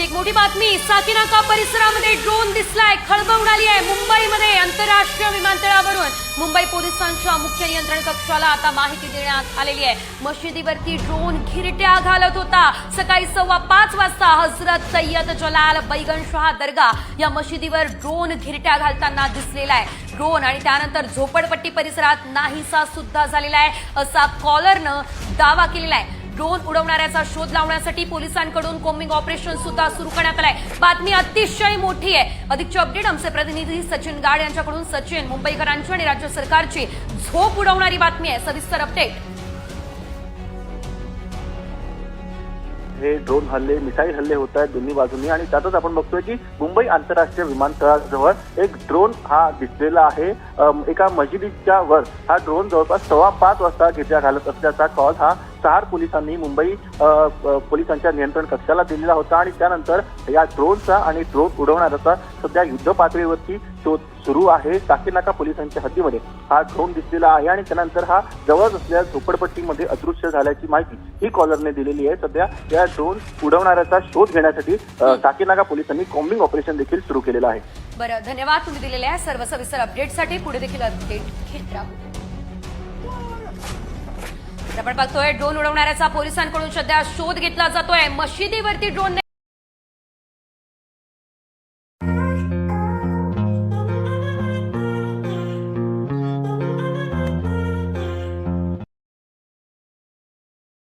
एक मोठी बातमी. साकीनाका परिसरामध्ये ड्रोन दिसलाय. खळबळ उडाली आहे. मुंबईमध्ये आंतरराष्ट्रीय विमानतळावरून. मुंबई पोलिसांच्या मुख्य नियंत्रण कक्षाला आता माहिती देण्यात आलेली आहे. मशिदीवरती ड्रोन घिरट्या घालत होता. सकाळी सव्वा पाच वाजता हजरत सय्यद जलाल बैगन शहा दर्गा या मशिदीवर ड्रोन घिरट्या घालताना दिसलेला आहे. ड्रोन आणि त्यानंतर झोपडपट्टी परिसरात नाहीसा सुद्धा झालेला आहे. असा कॉलरनं दावा केलेला आहे. ड्रोन उडवणाऱ्याचा शोध लावण्यासाठी पोलिसांकडून कोम्बिंग ऑपरेशन सुद्धा सुरू करण्यात आलंय. बातमी अतिशय मोठी आहे. अधिकचे अपडेट आमचे प्रतिनिधी सचिन गाड यांच्याकडून. सचिन मुंबईकरांची आणि राज्य सरकारची झोप उडवणारी बातमी आहे. सविस्तर अपडेट हे ड्रोन हल्ले मिसाईल हल्ले होत आहेत दोन्ही बाजूंनी आणि त्यातच आपण बघतोय की मुंबई आंतरराष्ट्रीय विमानतळाजवळ एक ड्रोन हा दिसलेला आहे. एका मशिदीच्या वर हा ड्रोन जवळपास सव्वा पाच वाजता घेतल्या घालत असल्याचा कॉल हा चार पोलिसांनी मुंबई पोलिसांच्या नियंत्रण कक्षाला दिलेला होता आणि त्यानंतर या ड्रोनचा आणि ड्रोन उडवणाऱ्याचा सध्या युद्ध पातळीवरती शोध सुरू आहे. साकीनाका पोलिसांच्या हद्दीमध्ये हा ड्रोन दिसलेला आहे आणि त्यानंतर हा जवळ असलेल्या झोपडपट्टीमध्ये अदृश्य झाल्याची माहिती ही कॉलरने दिलेली आहे. सध्या या ड्रोन उडवणाऱ्याचा शोध घेण्यासाठी अ, साकीनाका पोलिसांनी कॉम्बिंग ऑपरेशन देखील सुरू केलेलं आहे. बरं धन्यवाद. तुम्ही दिलेल्या सर्व सविस्तर अपडेटसाठी पुढे देखील अपडेट घेत राहू. आपण बघतोय ड्रोन उडवणाऱ्याचा पोलिसांकडून सध्या शोध घेतला जातोय. मशिदीवरती ड्रोन